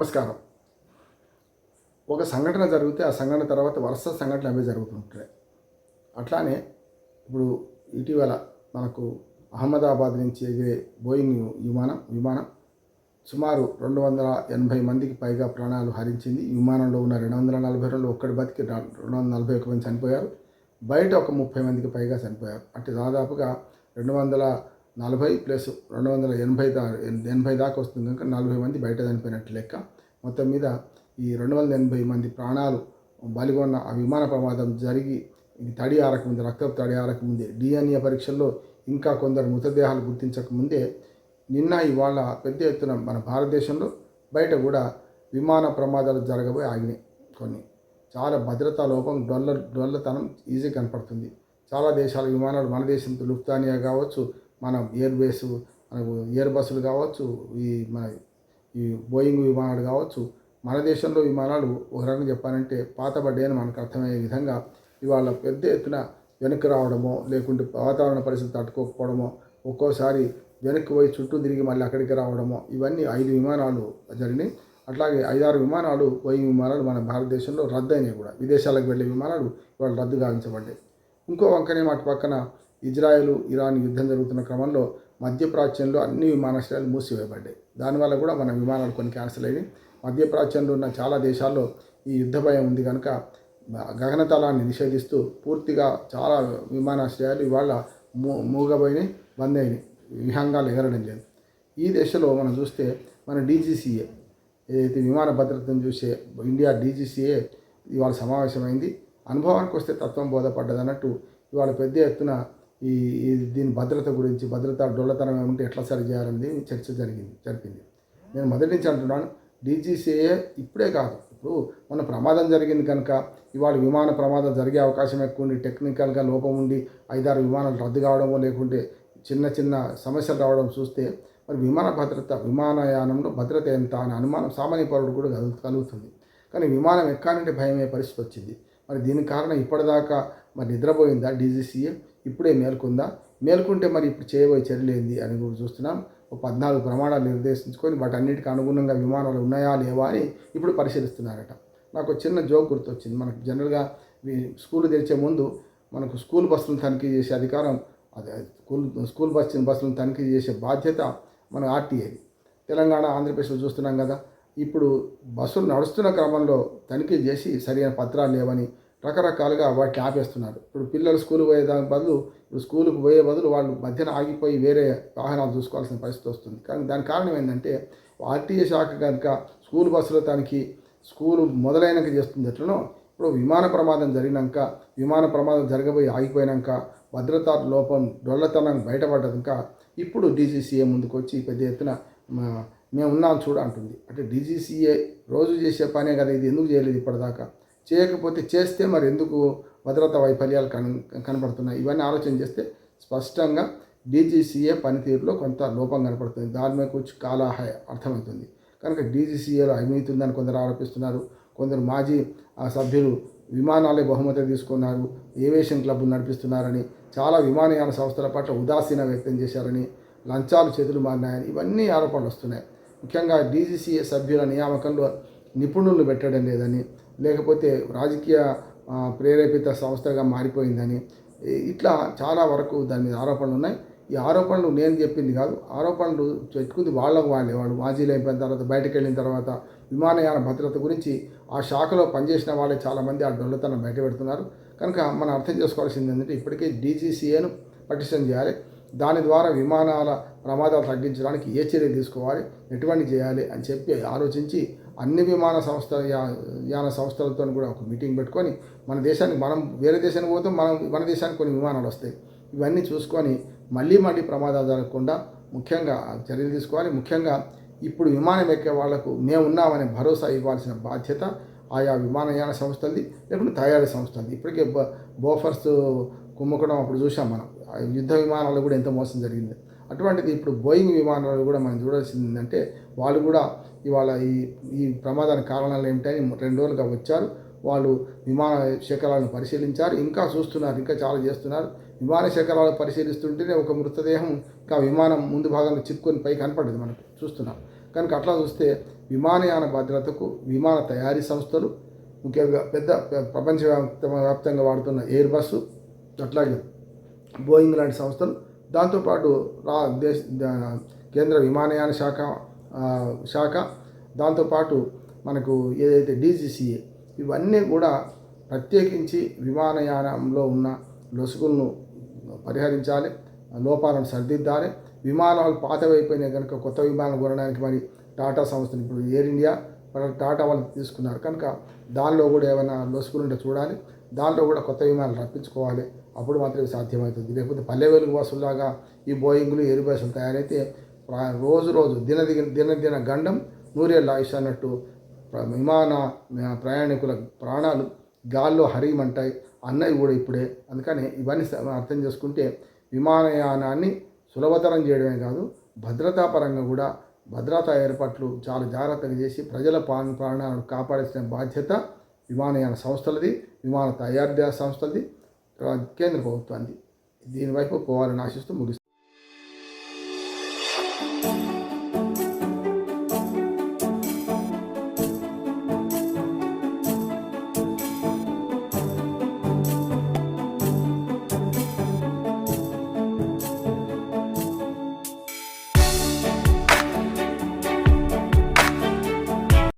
నమస్కారం. ఒక సంఘటన జరిగితే ఆ సంఘటన తర్వాత వరుస సంఘటనలు అవే జరుగుతుంటాయి. అట్లానే ఇప్పుడు ఇటీవల మనకు అహ్మదాబాద్ నుంచి ఎగిరే బోయింగ్ విమానం విమానం సుమారు రెండు వందల ఎనభై మందికి పైగా ప్రాణాలు హరించింది. విమానంలో ఉన్న రెండు వందల నలభై రెండు ఒక్కడి బతికి రెండు వందల నలభై ఒక మంది చనిపోయారు. బయట ఒక ముప్పై మందికి పైగా చనిపోయారు. అంటే దాదాపుగా రెండు వందల నలభై ప్లస్ రెండు వందల ఎనభై దా ఎనభై దాకా వస్తుంది కనుక నలభై మంది బయట చనిపోయినట్టు లెక్క. మొత్తం మీద ఈ రెండు వందల ఎనభై మంది ప్రాణాలు బలిగొన్న ఆ విమాన ప్రమాదం జరిగి ఇది తడి ఆరకముందే రక్తపు తడి ఆరకముందే డిఎన్ఏ పరీక్షల్లో ఇంకా కొందరు మృతదేహాలు గుర్తించకముందే నిన్న ఇవాళ పెద్ద ఎత్తున మన భారతదేశంలో బయట కూడా విమాన ప్రమాదాలు జరగబోయి ఆగినాయి కొన్ని. చాలా భద్రతా లోపం డొల్ల డొల్లతనం ఈజీ కనపడుతుంది. చాలా దేశాల విమానాలు మన దేశంతో లుఫ్తానియా కావచ్చు మన ఎయిర్ బేస్ మనకు ఎయిర్ బస్సులు కావచ్చు ఈ మన ఈ బోయింగ్ విమానాలు కావచ్చు మన దేశంలో విమానాలు ఒక రకంగా చెప్పాలంటే పాతబడ్డాయి అని మనకు అర్థమయ్యే విధంగా ఇవాళ పెద్ద ఎత్తున వెనక్కి రావడమో లేకుంటే వాతావరణ పరిస్థితి తట్టుకోకపోవడమో ఒక్కోసారి వెనక్కి పోయి చుట్టూ తిరిగి మళ్ళీ అక్కడికి రావడమో ఇవన్నీ ఐదు విమానాలు జరిగినాయి. అట్లాగే ఐదారు విమానాలు బోయింగ్ విమానాలు మన భారతదేశంలో రద్దు అయినాయి కూడా. విదేశాలకు వెళ్ళే విమానాలు ఇవాళ రద్దు గావించబడ్డాయి. ఇంకో వంకనే అటు పక్కన ఇజ్రాయెల్ ఇరాన్ యుద్ధం జరుగుతున్న క్రమంలో మధ్యప్రాచ్యంలో అన్ని విమానాశ్రయాలు మూసివేయబడ్డాయి. దానివల్ల కూడా మన విమానాలు కొన్ని క్యాన్సిల్ అయినాయి. మధ్యప్రాచ్యంలో ఉన్న చాలా దేశాల్లో ఈ యుద్ధ భయం ఉంది కనుక గగనతలాన్ని నిషేధిస్తూ పూర్తిగా చాలా విమానాశ్రయాలు ఇవాళ మూ మూగబోయినాయి బంద్ అయినాయి. విహంగాలు ఎగరడం లేదు. ఈ దశలో మనం చూస్తే మన డీజీసీఏ ఏదైతే విమాన భద్రతను చూసే ఇండియా డీజీసీఏ ఇవాళ సమావేశమైంది. అనుభవానికి వస్తే తత్వం బోధపడ్డదన్నట్టు ఇవాళ పెద్ద ఎత్తున ఈ దీని భద్రత గురించి భద్రత డొల్లతనం ఏమంటే ఎట్లా సరిచేయాలని చర్చ జరిగింది జరిపింది. నేను మొదటి నుంచి అంటున్నాను డీజీసీఏ ఇప్పుడే కాదు. ఇప్పుడు మన ప్రమాదం జరిగింది కనుక ఇవాళ విమాన ప్రమాదం జరిగే అవకాశం ఎక్కువ ఉండి టెక్నికల్గా లోపం ఉండి ఐదారు విమానాలు రద్దు కావడమో లేకుంటే చిన్న చిన్న సమస్యలు రావడం చూస్తే మరి విమాన భద్రత విమానయానంలో భద్రత ఎంత అనే అనుమానం సామాన్య పౌరుడు కూడా కలు కలుగుతుంది. కానీ విమానం ఎక్కాలంటే భయమే పరిస్థితి వచ్చింది. మరి దీనికి కారణం ఇప్పటిదాకా మరి నిద్రపోయిందా డీజీసీఏ? ఇప్పుడే మేల్కొందా? మేల్కొంటే మరి ఇప్పుడు చేయబోయే చర్యలు ఏంది అని కూడా చూస్తున్నాం. ఒక పద్నాలుగు ప్రమాణాలు నిర్దేశించుకొని వాటన్నిటికి అనుగుణంగా విమానాలు ఉన్నాయా లేవా అని ఇప్పుడు పరిశీలిస్తున్నారట. నాకు చిన్న జోక్ గుర్తొచ్చింది. మనకు జనరల్గా స్కూల్ తెరిచే ముందు మనకు స్కూల్ బస్సులను తనిఖీ చేసే అధికారం అదే స్కూల్ స్కూల్ బస్సు బస్సులను తనిఖీ చేసే బాధ్యత మన ఆర్టీఐ తెలంగాణ ఆంధ్రప్రదేశ్లో చూస్తున్నాం కదా. ఇప్పుడు బస్సులు నడుస్తున్న క్రమంలో తనిఖీ చేసి సరైన పత్రాలు లేవని రకరకాలుగా వాటిని ఆపేస్తున్నారు. ఇప్పుడు పిల్లలు స్కూల్ పోయే దాని బదులు ఇప్పుడు స్కూల్కి పోయే బదులు వాళ్ళు మధ్యన ఆగిపోయి వేరే వాహనాలు చూసుకోవాల్సిన పరిస్థితి వస్తుంది. కానీ దాని కారణం ఏంటంటే ఆర్టీఏ శాఖ కనుక స్కూల్ బస్సులో తనకి స్కూలు మొదలైనాక చేస్తుంది ఎట్లనో ఇప్పుడు విమాన ప్రమాదం జరిగినాక విమాన ప్రమాదం జరగబోయి ఆగిపోయినాక భద్రతా లోపం డొల్లతనం బయటపడ్డాక ఇప్పుడు డీజీసీఏ ముందుకు వచ్చి పెద్ద ఎత్తున మా- మేము ఉన్నాం చూడ అంటుంది. అంటే డీజీసీఏ రోజు చేసే పనే కదా ఇది ఎందుకు చేయలేదు ఇప్పటిదాకా? చేయకపోతే చేస్తే మరి ఎందుకు భద్రతా వైఫల్యాలు కన కనబడుతున్నాయి? ఇవన్నీ ఆలోచన చేస్తే స్పష్టంగా డీజీసీఏ పనితీరులో కొంత లోపం కనపడుతుంది. దాని మీద కొంచెం కాలాహాయ అర్థమవుతుంది. కనుక డీజీసీఏలో అవినీతి ఉందని కొందరు ఆరోపిస్తున్నారు. కొందరు మాజీ ఆ సభ్యులు విమానాలే బహుమతి తీసుకున్నారు. ఏవియేషన్ క్లబ్ నడిపిస్తున్నారని చాలా విమానయాన సంస్థల పట్ల ఉదాసీన వ్యక్తం చేశారని లంచాలు చేతులు మారినాయని ఇవన్నీ ఆరోపణలు వస్తున్నాయి. ముఖ్యంగా డీజీసీఏ సభ్యుల నియామకంలో నిపుణులు పెట్టడం లేదని లేకపోతే రాజకీయ ప్రేరేపిత సంస్థగా మారిపోయిందని ఇట్లా చాలా వరకు దాని మీద ఆరోపణలు ఉన్నాయి. ఈ ఆరోపణలు నేను చెప్పింది కాదు. ఆరోపణలు చెట్టుకుంది వాళ్ళకు వాళ్ళే. వాళ్ళు మాజీలు అయిపోయిన తర్వాత బయటకు వెళ్ళిన తర్వాత విమానయాన భద్రత గురించి ఆ శాఖలో పనిచేసిన వాళ్ళే చాలామంది ఆ డొల్లతనం బయట పెడుతున్నారు కనుక మనం అర్థం చేసుకోవాల్సింది ఏంటంటే ఇప్పటికే డీజీసీఏను పటిష్టం చేయాలి. దాని ద్వారా విమానాల ప్రమాదాలు తగ్గించడానికి ఏ చర్య తీసుకోవాలి ఎటువంటి చేయాలి అని చెప్పి ఆలోచించి అన్ని విమాన సంస్థ యాన సంస్థలతో కూడా ఒక మీటింగ్ పెట్టుకొని మన దేశానికి మనం వేరే దేశానికి పోతే మనం మన దేశానికి కొన్ని విమానాలు వస్తాయి. ఇవన్నీ చూసుకొని మళ్ళీ మళ్ళీ ప్రమాదాలు జరగకుండా ముఖ్యంగా చర్యలు తీసుకోవాలి. ముఖ్యంగా ఇప్పుడు విమానం ఎక్కే వాళ్ళకు మేము ఉన్నామనే భరోసా ఇవ్వాల్సిన బాధ్యత ఆయా విమానయాన సంస్థలది లేకుంటే తయారీ సంస్థలది. ఇప్పటికే బ బోఫర్స్ కుంభకోణం అప్పుడు చూసాం మనం. యుద్ధ విమానాలు కూడా ఎంత మోసం జరిగింది. అటువంటిది ఇప్పుడు బోయింగ్ విమానాలు కూడా మనం చూడాల్సింది ఏంటంటే వాళ్ళు కూడా ఇవాళ ఈ ఈ ప్రమాదానికి కారణాలు ఏమిటని రెండు రోజులుగా వచ్చారు. వాళ్ళు విమాన శకలాలను పరిశీలించారు. ఇంకా చూస్తున్నారు ఇంకా చాలా చేస్తున్నారు. విమాన శకలాలు పరిశీలిస్తుంటేనే ఒక మృతదేహం ఇంకా విమానం ముందు భాగంలో చిక్కుని పై కనపడదు మనకు చూస్తున్నాం. కనుక అట్లా చూస్తే విమానయాన భద్రతకు విమాన తయారీ సంస్థలు ముఖ్యంగా పెద్ద ప్రపంచవ్యాప్త వ్యాప్తంగా వాడుతున్న ఎయిర్ బస్సు అట్లాగే బోయింగ్ లాంటి సంస్థలు. దాంతోపాటు రా దేశ కేంద్ర విమానయాన శాఖ శాఖ. దాంతోపాటు మనకు ఏదైతే డీజీసీఏ ఇవన్నీ కూడా ప్రత్యేకించి విమానయానంలో ఉన్న లొసుగులను పరిహరించాలి లోపాలను సరిదిద్దాలి. విమానాలు పాతవైపోయినాయి కనుక కొత్త విమానాలు కొనడానికి మరి టాటా సంస్థలు ఇప్పుడు ఎయిర్ ఇండియా టాటా వాళ్ళు తీసుకున్నారు. కనుక దానిలో కూడా ఏమైనా లొసుగులు ఉంటే చూడాలి. దాంట్లో కూడా కొత్త విమానాలు రప్పించుకోవాలి. అప్పుడు మాత్రమే సాధ్యమవుతుంది. లేకపోతే పల్లె వెలుగు బస్సులాగా ఈ బోయింగ్లు ఎయిర్ బస్సులు తయారైతే రోజు రోజు దిన దిన దిన గండం నూరేళ్ళ ఆయుష్ అన్నట్టు విమాన ప్రయాణికుల ప్రాణాలు గాల్లో హరిమంటాయి అన్నవి కూడా ఇప్పుడే. అందుకని ఇవన్నీ అర్థం చేసుకుంటే విమానయానాన్ని సులభతరం చేయడమే కాదు భద్రతాపరంగా కూడా భద్రతా ఏర్పాట్లు చాలా జాగ్రత్తగా చేసి ప్రజల ప్రాణ ప్రాణాలను కాపాడాల్సిన బాధ్యత విమానయాన సంస్థలది విమాన తయారీ సంస్థలది. కేంద్ర ప్రభుత్వాన్ని దీని వైపు పోవాలని ఆశిస్తూ ముగిస్తాను